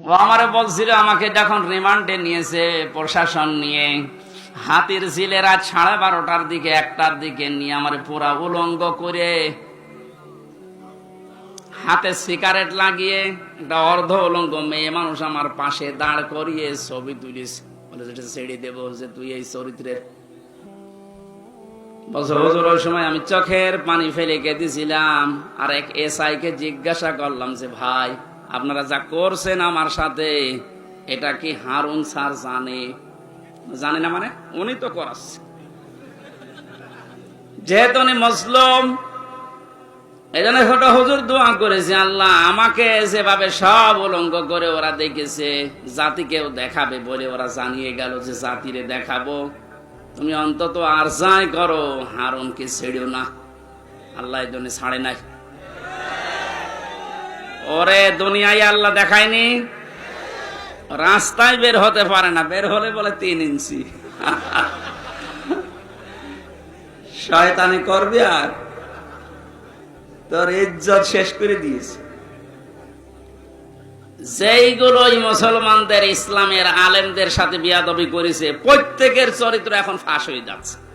আমারে বলছিল, আমাকে যখন রিমান্ডে নিয়েছে প্রশাসন নিয়ে, হাতির ঝিলে রাত সাড়ে বারোটার দিকে, একটার দিকে নিয়ে আমার পুরা উলঙ্গ করে হাতে সিগারেট লাগিয়ে একটা অর্ধ উলঙ্গ মেয়ে মানুষ আমার পাশে দাঁড় করিয়ে ছবি তুলিস বলে যেটা যে তুই এই চরিত্রের। বছর হুজুর, ওই সময় আমি চোখের পানি ফেলে কেঁদেছিলাম। আর এক এসআই কে জিজ্ঞাসা করলাম যে, ভাই আপনারা যা করছেন আমার সাথে, এটা কি হারুন স্যার জানে? জানে না মানে? উনি তো করাচ্ছে। যেহেতু উনি মুসলিম এই জন্য ছোট হুজুর দোয়া করেছে, আল্লাহ আমাকে যেভাবে সব উলঙ্গ করে ওরা দেখেছে, জাতিকেও দেখাবে বলে ওরা জানিয়ে গেল যে জাতিরে দেখাবো। তুমি অন্তত আর যাই করো, হারুনকে ছেড়িও না। আল্লাহ এই জন্য ছাড়ে নাই। ওরে দুনিয়ায় আল্লাহ দেখায়নি। রাস্তায় বের হতে পারে না, বের হলে বলে তিন ইঞ্চি। শয়তানি করবে আর? তোর ইজ্জত শেষ করে দিয়েছে। যেইগুলোই মুসলমানদের, ইসলামের আলেমদের সাথে বিয়াদবি করেছে, প্রত্যেকের চরিত্র এখন ফাঁস হয়ে যাচ্ছে।